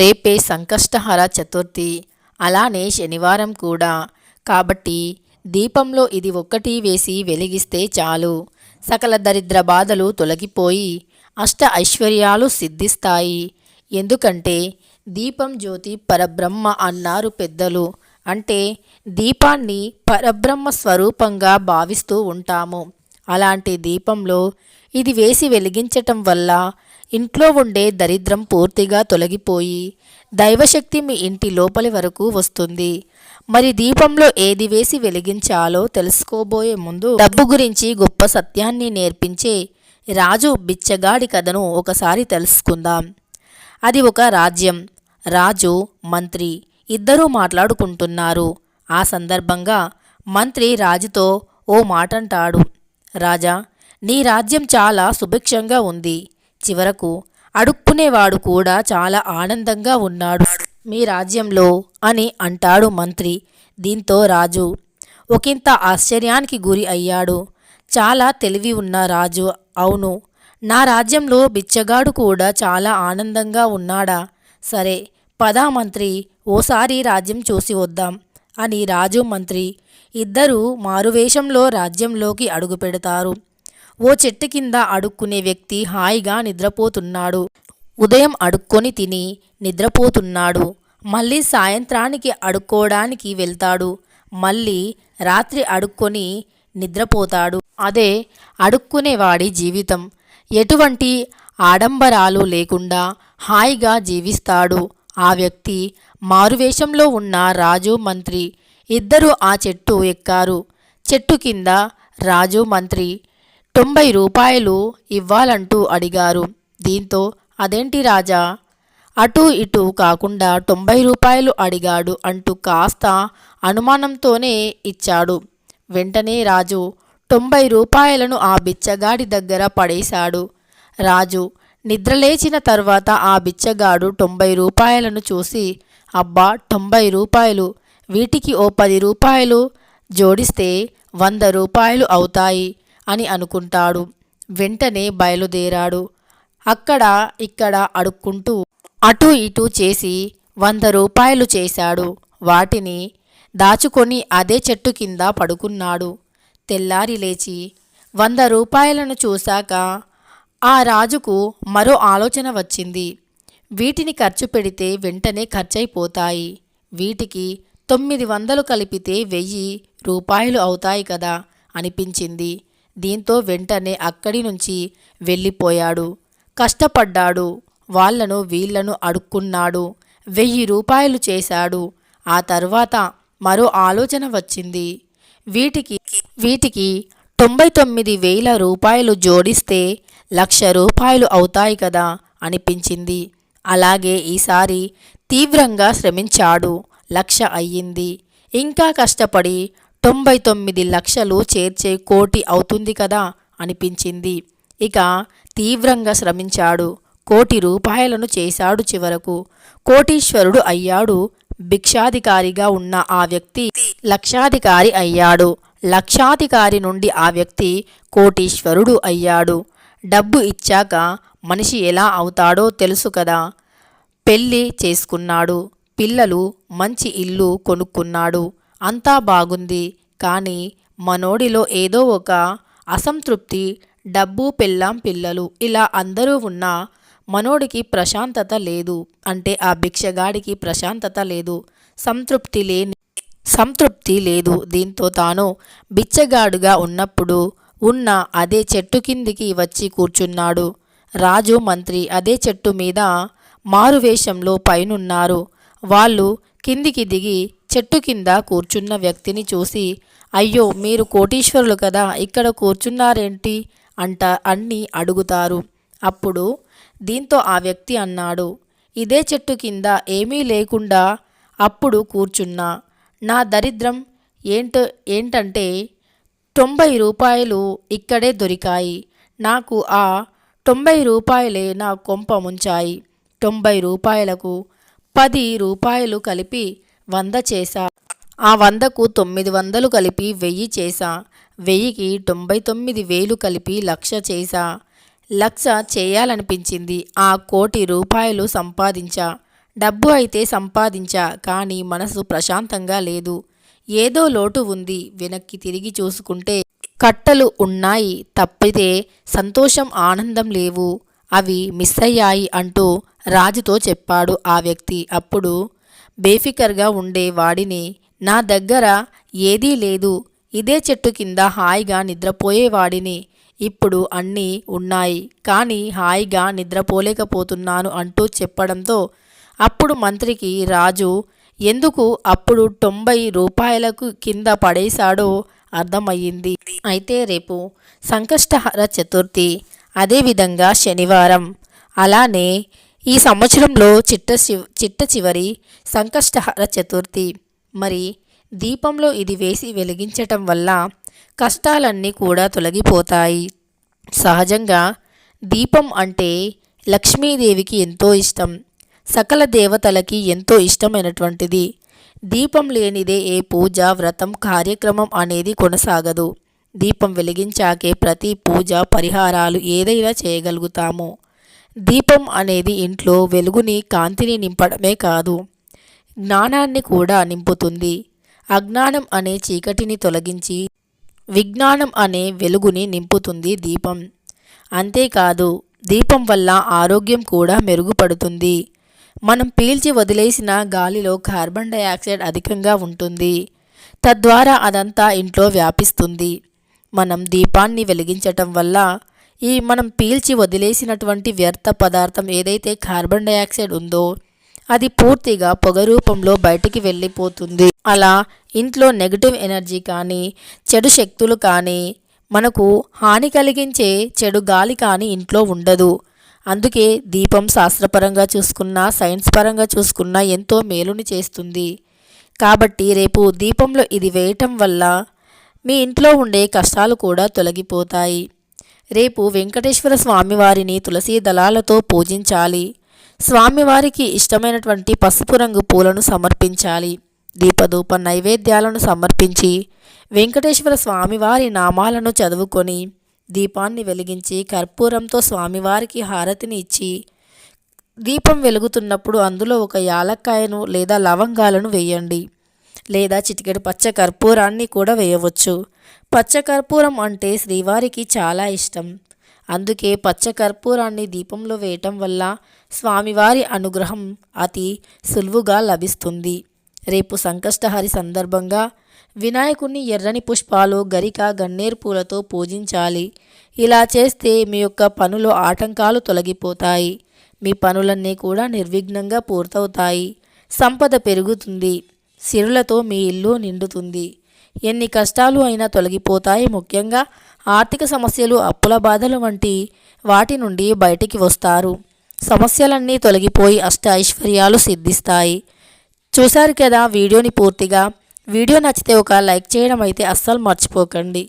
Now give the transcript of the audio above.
రేపే సంకష్టహర చతుర్థి. అలానే శనివారం కూడా. కాబట్టి దీపంలో ఇది ఒక్కటి వేసి వెలిగిస్తే చాలు. సకల దరిద్ర బాధలు తొలగిపోయి అష్ట ఐశ్వర్యాలు సిద్ధిస్తాయి. ఎందుకంటే దీపం జ్యోతి పరబ్రహ్మ అన్నారు పెద్దలు. అంటే దీపాన్ని పరబ్రహ్మ స్వరూపంగా భావిస్తూ ఉంటాము. అలాంటి దీపంలో ఇది వేసి వెలిగించటం వల్ల ఇంట్లో ఉండే దరిద్రం పూర్తిగా తొలగిపోయి దైవశక్తి మీ ఇంటి లోపలి వరకు వస్తుంది. మరి దీపంలో ఏది వేసి వెలిగించాలో తెలుసుకోబోయే ముందు డబ్బు గురించి గొప్ప సత్యాన్ని నేర్పించే రాజు బిచ్చగాడి కథను ఒకసారి తెలుసుకుందాం. అది ఒక రాజ్యం. రాజు మంత్రి ఇద్దరూ మాట్లాడుకుంటున్నారు. ఆ సందర్భంగా మంత్రి రాజుతో ఓ మాటంటాడు. రాజా నీ రాజ్యం చాలా సుభిక్షంగా ఉంది. చివరకు అడుక్కునేవాడు కూడా చాలా ఆనందంగా ఉన్నాడు. మీ రాజ్యంలో అని అంటాడు మంత్రి. దీంతో రాజు ఒకంత ఆశ్చర్యానికి గురి అయ్యాడు. చాలా తెలివి ఉన్న రాజు. అవును నా రాజ్యంలో బిచ్చగాడు కూడా చాలా ఆనందంగా ఉన్నాడా? సరే పదా మంత్రి ఓసారి రాజ్యం చూసి వద్దాం అని రాజు మంత్రి. ఇద్దరూ మారువేషంలో రాజ్యంలోకి అడుగుపెడతారు. ఓ చెట్టు కింద అడుక్కునే వ్యక్తి హాయిగా నిద్రపోతున్నాడు. ఉదయం అడుక్కొని తిని నిద్రపోతున్నాడు. మళ్ళీ సాయంత్రానికి అడుక్కోవడానికి వెళ్తాడు. మళ్ళీ రాత్రి అడుక్కొని నిద్రపోతాడు. అదే అడుక్కునేవాడి జీవితం. ఎటువంటి ఆడంబరాలు లేకుండా హాయిగా జీవిస్తాడు. ఆ వ్యక్తి మారువేషంలో ఉన్న రాజు మంత్రి. ఇద్దరూ ఆ చెట్టు ఎక్కారు. చెట్టు కింద రాజు మంత్రి తొంభై రూపాయలు ఇవ్వాలంటూ అడిగారు. దీంతో అదేంటి రాజా? అటు ఇటు కాకుండా తొంభై రూపాయలు అడిగాడు అంటూ కాస్త అనుమానంతోనే ఇచ్చాడు. వెంటనే రాజు తొంభై రూపాయలను ఆ బిచ్చగాడి దగ్గర పడేశాడు. రాజు నిద్రలేచిన తర్వాత ఆ బిచ్చగాడు తొంభై రూపాయలను చూసి అబ్బా తొంభై రూపాయలు! వీటికి ఓ పది రూపాయలు జోడిస్తే వంద రూపాయలు అవుతాయి. అని అనుకుంటాడు. వెంటనే బయలుదేరాడు. అక్కడ ఇక్కడ అడుక్కుంటూ అటు ఇటు చేసి వంద రూపాయలు చేశాడు. వాటిని దాచుకొని అదే చెట్టు కింద పడుకున్నాడు. తెల్లారి లేచి వంద రూపాయలను చూశాక ఆ రాజుకు మరో ఆలోచన వచ్చింది. వీటిని ఖర్చు పెడితే వెంటనే ఖర్చయిపోతాయి వీటికి తొమ్మిది వందలు కలిపితే వెయ్యి రూపాయలు అవుతాయి కదా అనిపించింది. దీంతో వెంటనే అక్కడి నుంచి వెళ్ళిపోయాడు. కష్టపడ్డాడు. వాళ్ళను వీళ్ళను అడుక్కున్నాడు. వెయ్యి రూపాయలు చేశాడు. ఆ తర్వాత మరో ఆలోచన వచ్చింది. వీటికి వీటికి తొంభై తొమ్మిది వేల రూపాయలు జోడిస్తే లక్ష రూపాయలు అవుతాయి కదా అనిపించింది. అలాగే ఈసారి తీవ్రంగా శ్రమించాడు. లక్ష అయ్యింది. ఇంకా కష్టపడి తొంభై తొమ్మిది లక్షలు చేర్చే కోటి అవుతుంది కదా అనిపించింది. ఇక తీవ్రంగా శ్రమించాడు. కోటి రూపాయలను చేశాడు చివరకు. కోటీశ్వరుడు అయ్యాడు. భిక్షాధికారిగా ఉన్న ఆ వ్యక్తి లక్షాధికారి అయ్యాడు. లక్షాధికారి నుండి ఆ వ్యక్తి కోటీశ్వరుడు అయ్యాడు. డబ్బు ఇచ్చాక మనిషి ఎలా అవుతాడో తెలుసు కదా. పెళ్ళి చేసుకున్నాడు. పిల్లలు మంచి ఇల్లు కొనుక్కున్నాడు. అంతా బాగుంది. కానీ మనోడిలో ఏదో ఒక అసంతృప్తి డబ్బు పెళ్ళాం పిల్లలు ఇలా అందరూ ఉన్నా మనోడికి ప్రశాంతత లేదు. అంటే ఆ భిక్షగాడికి ప్రశాంతత లేదు. సంతృప్తి లేని సంతృప్తి లేదు. దీంతో తాను బిచ్చగాడుగా ఉన్నప్పుడు ఉన్న అదే చెట్టు కిందికి వచ్చి కూర్చున్నాడు. రాజు మంత్రి అదే చెట్టు మీద మారువేషంలో పైనున్నారు. వాళ్ళు కిందికి దిగి చెట్టు కింద కూర్చున్న వ్యక్తిని చూసి అయ్యో మీరు కోటీశ్వరులు కదా ఇక్కడ కూర్చున్నారేంటి? అంట అన్ని అడుగుతారు. అప్పుడు దీంతో ఆ వ్యక్తి అన్నాడు ఇదే చెట్టు కింద ఏమీ లేకుండా అప్పుడు కూర్చున్నా. నా దరిద్రం ఏంట ఏంటంటే తొంభై రూపాయలు ఇక్కడే దొరికాయి. నాకు ఆ తొంభై రూపాయలే నా కొంప ముంచాయి. తొంభై రూపాయలకు పది రూపాయలు కలిపి వంద చేశా. ఆ వందకు తొమ్మిది వందలు కలిపి వెయ్యి చేశా. వెయ్యికి తొంభై తొమ్మిది వేలు కలిపి లక్ష చేశా. లక్ష చేయాలనిపించింది. ఆ కోటి రూపాయలు సంపాదించా. డబ్బు అయితే సంపాదించా కానీ మనసు ప్రశాంతంగా లేదు. ఏదో లోటు ఉంది వెనక్కి తిరిగి చూసుకుంటే. కట్టలు ఉన్నాయి తప్పితే సంతోషం ఆనందం లేవు. అవి మిస్ అయ్యాయి అంటూ రాజుతో చెప్పాడు ఆ వ్యక్తి. అప్పుడు బేఫికర్గా ఉండే వాడిని నా దగ్గర ఏదీ లేదు. ఇదే చెట్టు కింద హాయిగా నిద్రపోయేవాడిని ఇప్పుడు అన్నీ ఉన్నాయి. కానీ హాయిగా నిద్రపోలేకపోతున్నాను అంటూ చెప్పడంతో అప్పుడు మంత్రికి రాజు ఎందుకు అప్పుడు తొంభై రూపాయలకు కింద పడేశాడో అర్థమయ్యింది. అయితే రేపు సంకష్టహర చతుర్థి అదేవిధంగా శనివారం. అలానే ఈ సంవత్సరంలో చిట్ట చిట్ట చివరి సంకష్టహర చతుర్థి. మరి దీపంలో ఇది వేసి వెలిగించటం వల్ల కష్టాలన్నీ కూడా తొలగిపోతాయి. సహజంగా దీపం అంటే లక్ష్మీదేవికి ఎంతో ఇష్టం. సకల దేవతలకి ఎంతో ఇష్టమైనటువంటిది. దీపం లేనిదే ఏ పూజ వ్రతం కార్యక్రమం అనేది కొనసాగదు. దీపం వెలిగించాకే ప్రతి పూజ పరిహారాలు ఏదైనా చేయగలుగుతాము. దీపం అనేది ఇంట్లో వెలుగుని కాంతిని నింపడమే కాదు జ్ఞానాన్ని కూడా నింపుతుంది. అజ్ఞానం అనే చీకటిని తొలగించి విజ్ఞానం అనే వెలుగుని నింపుతుంది దీపం. అంతేకాదు దీపం వల్ల ఆరోగ్యం కూడా మెరుగుపడుతుంది. మనం పీల్చి వదిలేసిన గాలిలో కార్బన్ డయాక్సైడ్ అధికంగా ఉంటుంది. తద్వారా అదంతా ఇంట్లో వ్యాపిస్తుంది. మనం దీపాన్ని వెలిగించటం వల్ల ఈ మనం పీల్చి వదిలేసినటువంటి వ్యర్థ పదార్థం ఏదైతే కార్బన్ డైఆక్సైడ్ ఉందో అది పూర్తిగా పొగ రూపంలో బయటికి వెళ్ళిపోతుంది. అలా ఇంట్లో నెగటివ్ ఎనర్జీ కానీ చెడు శక్తులు కానీ మనకు హాని కలిగించే చెడు గాలి కానీ ఇంట్లో ఉండదు. అందుకే దీపం శాస్త్రపరంగా చూసుకున్నా సైన్స్ పరంగా చూసుకున్నా ఎంతో మేలుని చేస్తుంది. కాబట్టి రేపు దీపంలో ఇది వేయటం వల్ల మీ ఇంట్లో ఉండే కష్టాలు కూడా తొలగిపోతాయి. రేపు వెంకటేశ్వర స్వామివారిని తులసీ దళాలతో పూజించాలి. స్వామివారికి ఇష్టమైనటువంటి పసుపు రంగు పూలను సమర్పించాలి. దీపధూప నైవేద్యాలను సమర్పించి వెంకటేశ్వర స్వామివారి నామాలను చదువుకొని దీపాన్ని వెలిగించి కర్పూరంతో స్వామివారికి హారతిని ఇచ్చి దీపం వెలుగుతున్నప్పుడు అందులో ఒక యాలక్కాయను లేదా లవంగాలను వేయండి. లేదా చిటికెడు పచ్చ కర్పూరాన్ని కూడా వేయవచ్చు. పచ్చ కర్పూరం అంటే శ్రీవారికి చాలా ఇష్టం. అందుకే పచ్చ కర్పూరాన్ని దీపంలో వేయటం వల్ల స్వామివారి అనుగ్రహం అతి సులువుగా లభిస్తుంది. రేపు సంకష్టహరి సందర్భంగా వినాయకుణ్ణి ఎర్రని పుష్పాలు గరిక గన్నేరు పూలతో పూజించాలి. ఇలా చేస్తే మీ యొక్క పనులు ఆటంకాలు తొలగిపోతాయి. మీ పనులన్నీ కూడా నిర్విఘ్నంగా పూర్తవుతాయి. సంపద పెరుగుతుంది. సిరులతో మీ ఇల్లు నిండుతుంది. ఎన్ని కష్టాలు అయినా తొలగిపోతాయి. ముఖ్యంగా ఆర్థిక సమస్యలు అప్పుల బాధలు వంటి వాటి నుండి బయటికి వస్తారు. సమస్యలన్నీ తొలగిపోయి అష్ట ఐశ్వర్యాలు సిద్ధిస్తాయి. చూశారు కదా వీడియోని పూర్తిగా? వీడియో నచ్చితే ఒక లైక్ చేయడం అయితే అస్సలు మర్చిపోకండి.